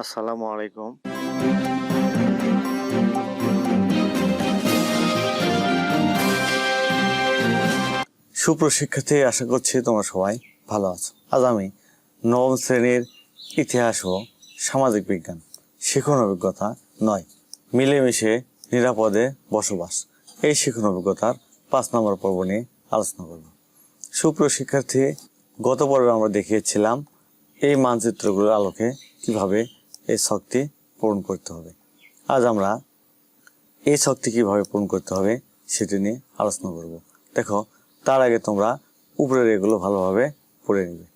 আসসালামু আলাইকুম। সুপ্রশিক্ষার্থী, আশা করছি তোমরা সবাই ভালো আছো। আজ আমি নবম শ্রেণির ইতিহাস ও সামাজিক বিজ্ঞান শিখন অভিজ্ঞতা নয়, মিলেমিশে নিরাপদে বসবাস। এই শিখন অভিজ্ঞতার পাঁচ নম্বর পর্ব নিয়ে আলোচনা করব। সুপ্রশিক্ষার্থী, গত পর্বে আমরা দেখিয়েছিলাম এই মানচিত্রগুলোর আলোকে কীভাবে এই শক্তি পূরণ করতে হবে। আজ আমরা এই শক্তি কীভাবে পূরণ করতে হবে সেটি নিয়ে আলোচনা করব। দেখো, তার আগে তোমরা উপরের এগুলো ভালোভাবে পড়ে নিবে।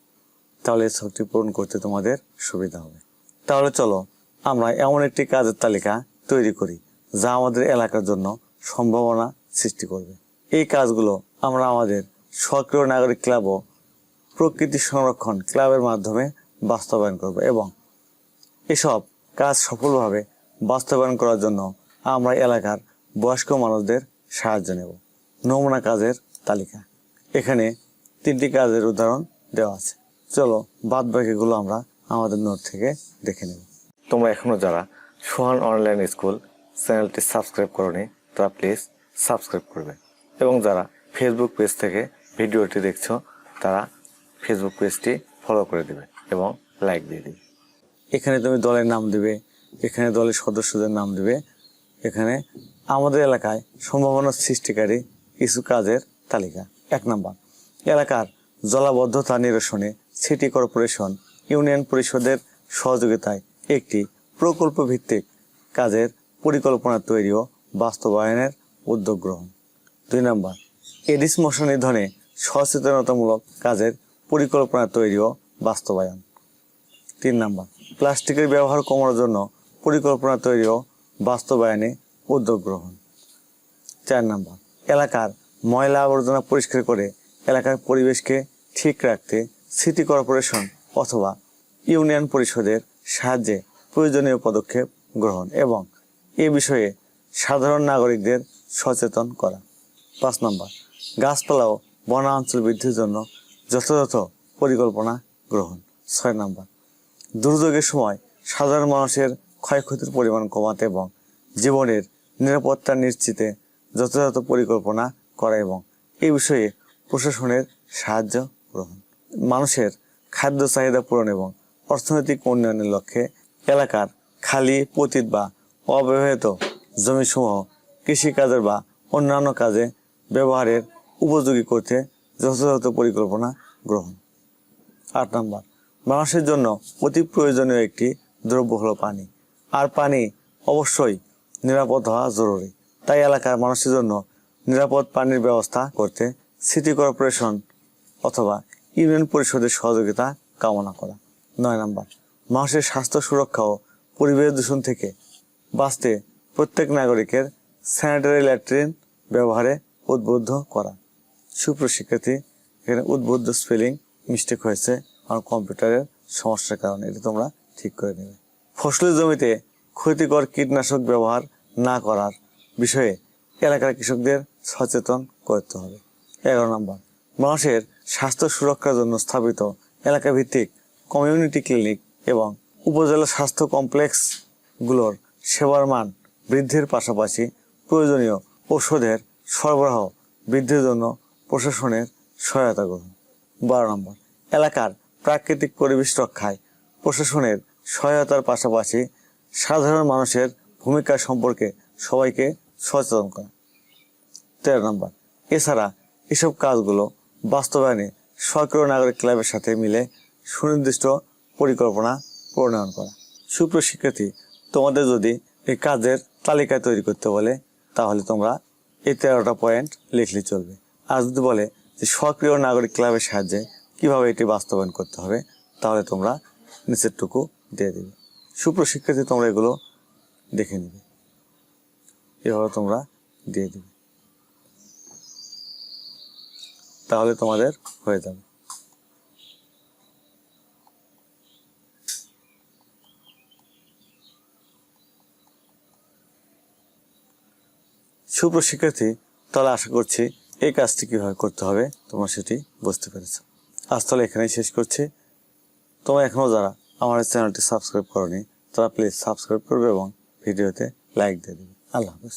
তাহলে শক্তি পূরণ করতে তোমাদের সুবিধা হবে। তাহলে চলো, আমরা এমন একটি কাজের তালিকা তৈরি করি যা আমাদের এলাকার জন্য সম্ভাবনা সৃষ্টি করবে। এই কাজগুলো আমরা আমাদের সক্রিয় নাগরিক ক্লাব ও প্রকৃতি সংরক্ষণ ক্লাবের মাধ্যমে বাস্তবায়ন করব এবং এসব কাজ সফলভাবে বাস্তবায়ন করার জন্য আমরা এলাকার বয়স্ক মানুষদের সাহায্য নেব। নমুনা কাজের তালিকা। এখানে তিনটি কাজের উদাহরণ দেওয়া আছে। চলো বাদ বাকিগুলো আমরা আমাদের নোট থেকে দেখে নেব। তোমরা এখনও যারা সোহান অনলাইন স্কুল চ্যানেলটি সাবস্ক্রাইব করনি, তারা প্লিজ সাবস্ক্রাইব করবে। এবং যারা ফেসবুক পেজ থেকে ভিডিওটি দেখছ, তারা ফেসবুক পেজটি ফলো করে দেবে এবং লাইক দিয়ে দিবে। এখানে তুমি দলের নাম দিবে, এখানে দলের সদস্যদের নাম দিবে, এখানে আমাদের এলাকায় সম্ভাবনা সৃষ্টিকারী কিছু কাজের তালিকা। এক নম্বর, এলাকার জলাবদ্ধতা নিরসনে সিটি কর্পোরেশন ইউনিয়ন পরিষদের সহযোগিতায় একটি প্রকল্প ভিত্তিক কাজের পরিকল্পনা তৈরি ও বাস্তবায়নের উদ্যোগ গ্রহণ। দুই নম্বর, এডিস মশা নিধনে সচেতনতামূলক কাজের পরিকল্পনা তৈরি ও বাস্তবায়ন। তিন নম্বর প্লাস্টিকের ব্যবহার কমানোর জন্য পরিকল্পনা তৈরি ও বাস্তবায়নে উদ্যোগ গ্রহণ। চার নম্বর, এলাকার ময়লা আবর্জনা পরিষ্কার করে এলাকার পরিবেশকে ঠিক রাখতে সিটি কর্পোরেশন অথবা ইউনিয়ন পরিষদের সাহায্যে প্রয়োজনীয় পদক্ষেপ গ্রহণ এবং এ বিষয়ে সাধারণ নাগরিকদের সচেতন করা। পাঁচ নম্বর, গাছপালা ও বনাঞ্চল বৃদ্ধির জন্য যথাযথ পরিকল্পনা গ্রহণ। ছয় নম্বর দুর্যোগের সময় সাধারণ মানুষের ক্ষয়ক্ষতির পরিমাণ কমাতে এবং জীবনের নিরাপত্তা নিশ্চিতে যথাযথ পরিকল্পনা করা এবং এই বিষয়ে প্রশাসনের সাহায্য গ্রহণ। মানুষের খাদ্য চাহিদা পূরণ এবং অর্থনৈতিক উন্নয়নের লক্ষ্যে এলাকার খালি পতিত বা অব্যবহৃত জমিসমূহ কৃষিকাজের বা অন্যান্য কাজে ব্যবহারের উপযোগী করতে যথাযথ পরিকল্পনা গ্রহণ। আট নম্বর মানুষের জন্য অতি প্রয়োজনীয় একটি দ্রব্য হলো পানি। আর পানি অবশ্যই নিরাপদ হওয়া জরুরি। তাই এলাকার মানুষের জন্য নিরাপদ পানির ব্যবস্থা করতে সিটি কর্পোরেশন অথবা ইউনিয়ন পরিষদের সহযোগিতা কামনা করা। নয় নম্বর, মানুষের স্বাস্থ্য সুরক্ষা ও পরিবেশ দূষণ থেকে বাঁচতে প্রত্যেক নাগরিকের স্যানিটারি ল্যাট্রিন ব্যবহারে উদ্বুদ্ধ করা। সুপ্রশিক্ষার্থী এখানে উদ্বুদ্ধ স্পেলিং মিস্টেক হয়েছে। আমার কম্পিউটারের সমস্যার কারণে এটা তোমরা ঠিক করে নেবে। ফসলের জমিতে ক্ষতিকর কীটনাশক ব্যবহার না করার বিষয়ে এলাকার কৃষকদের সচেতন করতে হবে। এগারো নম্বর মানুষের স্বাস্থ্য সুরক্ষার জন্য স্থাপিত এলাকা ভিত্তিক কমিউনিটি ক্লিনিক এবং উপজেলা স্বাস্থ্য কমপ্লেক্সগুলোর সেবার মান বৃদ্ধির পাশাপাশি প্রয়োজনীয় ঔষধের সরবরাহ বৃদ্ধির জন্য প্রশাসনের সহায়তা গ্রহণ বারো নম্বর, এলাকার প্রাকৃতিক পরিবেশ রক্ষায় প্রশাসনের সহায়তার পাশাপাশি সাধারণ মানুষের ভূমিকা সম্পর্কে সবাইকে সচেতন করা। তেরো নম্বর, এছাড়া এসব কাজগুলো বাস্তবায়নে সক্রিয় নাগরিক ক্লাবের সাথে মিলে সুনির্দিষ্ট পরিকল্পনা প্রণয়ন করা। সুপ্রশিক্ষার্থী তোমাদের যদি এই কাজের তালিকা তৈরি করতে বলে, তাহলে তোমরা এই তেরোটা পয়েন্ট লিখলে চলবে। আর যদি বলে যে সক্রিয় নাগরিক ক্লাবের সাহায্যে কীভাবে এটি বাস্তবায়ন করতে হবে, তাহলে তোমরা নিচেরটুকু দিয়ে দেবে। সুপ্রশিক্ষার্থী তোমরা এগুলো দেখে নেবে। এভাবে তোমরা দিয়ে দেবে। তাহলে তোমাদের হয়ে যাবে। সুপ্রশিক্ষার্থী, তাহলে আশা করছি এই কাজটি কীভাবে করতে হবে তোমরা সেটি বুঝতে পেরেছ। আজ তাহলে এখানেই শেষ করছি। তোমরা এখনও যারা আমার চ্যানেলটি সাবস্ক্রাইব করনি, তারা প্লিজ সাবস্ক্রাইব করবে এবং ভিডিওতে লাইক দিয়ে দেবে। আল্লাহ হাফেজ।